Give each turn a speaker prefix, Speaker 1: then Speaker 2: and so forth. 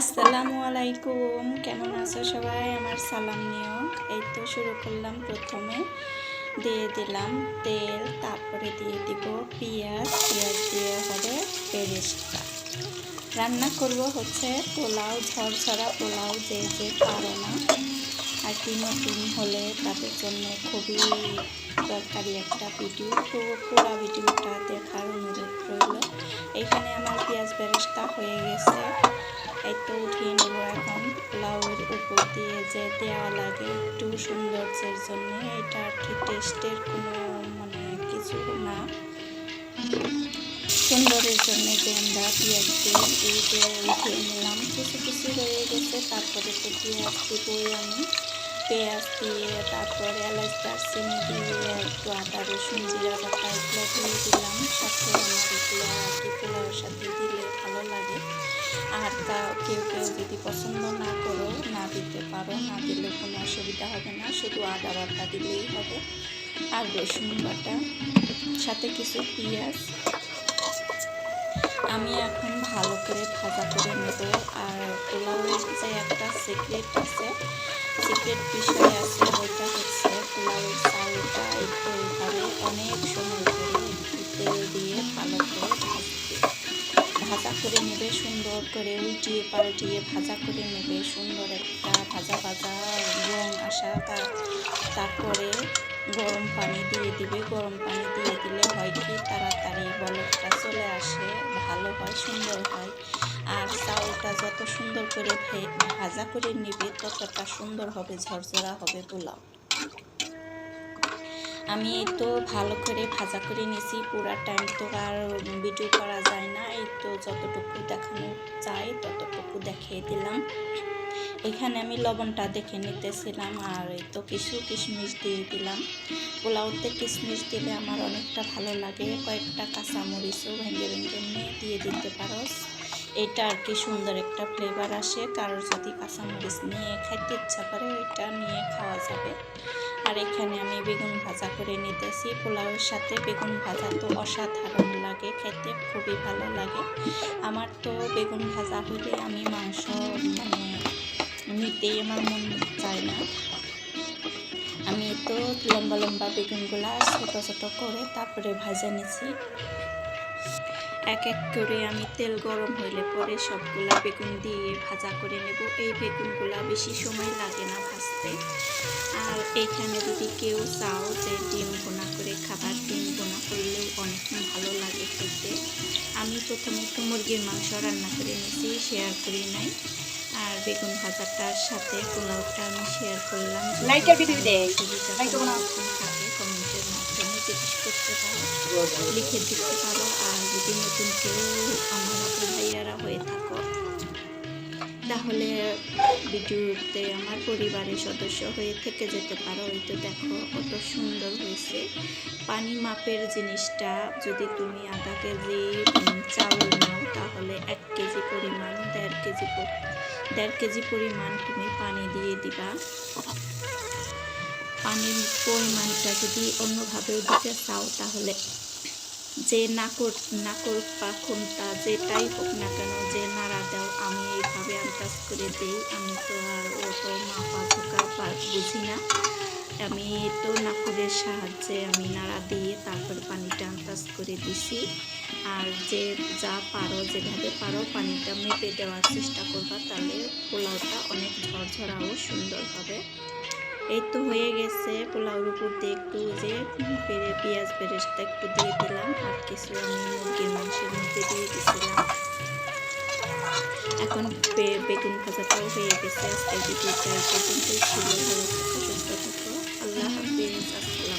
Speaker 1: আসসালামু আলাইকুম। কেমন আছো সবাই? আমার সালাম নিও। এই তো শুরু করলাম প্রথমে। দিয়ে দিলাম তেল, তারপরে দিয়ে দিব পেঁয়াজ। পেঁয়াজ দিয়ে হবে পেরেস্তা রান্না করব হচ্ছে পোলাও, ঝরঝরা পোলাও, যে যে পারো না। আর কি নতুন হলে তাদের জন্য খুবই দরকারি একটা ভিডিও। তো পুরো ভিডিওটা দেখার অনুরোধ রইল। এখানে আমার পেঁয়াজ বেরেস্তা হয়ে গেছে। তো উঠিয়ে নেব এখন। পোলাওয়ের উপর দিয়ে যে দেওয়া লাগে একটু সৌন্দর্যের জন্য, এটা আর কি টেস্টের কোনো মানে কিছু না। সুন্দরের জন্য যে আমরা পেঁয়াজ দিই এই যে উঠিয়ে নিলাম, কিছু কিছু রয়ে গেছে। তারপরে তো পেঁয়াজ দিবই আমি। পেঁয়াজ দিয়ে তারপরে এলাচ, দারচিনি দিয়ে একটু আদা, রসুন, জিরা বাটা, এগুলো দিয়ে দিলাম। সাথে আমার এগুলো আর কি পোলাওর সাথে আর কেউ কেউ যদি পছন্দ না করো না দিতে পারো, না দিলে কোনো অসুবিধা হবে না। শুধু আদা বাটা দিলেই হবে। আর রসুন বাটা, সাথে কিছু পেঁয়াজ। আমি এখন ভালো করে ভাজা করে নেব। আর পোলাওয়ের যে একটা সিক্রেট আছে সিক্রেট বিষয় আছে, ওইটা হচ্ছে পোলাওয়ের চালটা একটু এইভাবে অনেক সময় ধরে একটু তেল দিয়ে ভালো করে ভাজতে ভাজা করে নেবে, সুন্দর করে উল্টিয়ে পাল্টিয়ে ভাজা করে নেবে, সুন্দর একটা ভাজা ভাজা রং আসা তারপরে গরম পানি দিয়ে দিবে, গরম পানি দিয়ে দিলে হয় কি তাড়াতাড়ি বলকটা চলে আসে, ভালো হয়, সুন্দর হয়। আর চাউলটা যত সুন্দর করে ভাজা করে নেবে, ততটা সুন্দর হবে, ঝরঝরা হবে পোলাও। আমি তো ভালো করে ভাজা করে নিয়েছি, পুরা টাইম তো আর ভিডিও করা যায় না। এই তো যতটুকু দেখানো চাই ততটুকু দেখিয়ে দিলাম। এখানে আমি লবণটা দেখে নিতেছিলাম আর এই তো কিছু কিশমিশ দিয়ে দিলাম। পোলাওতে কিশমিশ দিলে আমার অনেকটা ভালো লাগে। কয়েকটা কাঁচামরিচও ভেঙে ভেঙে নিয়ে দিয়ে দিতে পারো। এটা আর কি সুন্দর একটা ফ্লেভার আসে। কারোর যদি কাঁচামরিচ নিয়ে খাইতে ইচ্ছা করে, এটা নিয়ে খাওয়া যাবে। আর এখানে আমি বেগুন ভাজা করে নিতেছি। পোলাওয়ের সাথে বেগুন ভাজা তো অসাধারণ লাগে, খেতে খুবই ভালো লাগে। আমার তো বেগুন ভাজা হলে আমি মাংস মানে নিতেই আমার মন চায় না। আমি তো লম্বা লম্বা বেগুনগুলা ছোটো ছোটো করে তারপরে ভাজা নিছি। এক এক করে আমি তেল গরম হইলে পরে সবগুলা বেগুন দিয়ে ভাজা করে নেব। এই বেগুনগুলা বেশি সময় লাগে না ভাজতে। আর এইখানে যদি কেউ চাও যে ডিম বোনা করে খাবার ডিম বোনা করলেও অনেক ভালো লাগে খেতে। আমি প্রথমে একটু মুরগির মাংস রান্না করে নিয়েছি শেয়ার করি নাই। আর বেগুন ভাজাটার সাথে পোলাওটা আমি শেয়ার করলাম।
Speaker 2: লাইটার ভিডিও দে
Speaker 1: করতে পারো লিখে দিতে পারো আর যদি নতুন কেউ আমার আপু ভাইয়ারা হয়ে থাকো, তাহলে ভিডিওতে আমার পরিবারের সদস্য হয়ে থেকে যেতে পারো। ওই তো দেখো কত সুন্দর হয়েছে। পানি মাপের জিনিসটা যদি তুমি আধা কেজি চাউল নাও, তাহলে এক কেজি পরিমাণ, দেড় কেজি দেড় কেজি পরিমাণ তুমি পানি দিয়ে দিবা। পানির পরিমাণটা যদি অন্যভাবেও দিতে চাও তাহলে যে নাকর নাকর বা খুনটা যেটাই হোক না কেন, যে নাড়া দাও, আমি এইভাবে আন্দাজ করে দিই। আমি তো আর ও তো মাপা ঝোঁকা বুঝি না। আমি তো নাকুরের সাহায্যে আমি নাড়া দিয়ে তারপর পানিটা আন্দাজ করে দিছি। আর যে যা পারো, যেভাবে পারো পানিটা মেপে দেওয়ার চেষ্টা করবা, তাহলে পোলাওটা অনেক ঝরঝরাও সুন্দর হবে। এই তো হয়ে গেছে পোলাওর উপর দিয়ে একটু যে পেঁয়াজ পেঁয়াজ বেরেস্তা একটু দিয়ে দিলাম আর কিছু আমি মুরগির মাংসের মধ্যে দিয়ে দিয়েছিলাম এখন বেগুন ভাজাটাও হয়ে গেছে, আজকে ভিডিওটা এই পর্যন্তই ছিল, ভালো থাকো, সুস্থ থাকো। আল্লাহ হাফিজ, আসসালাম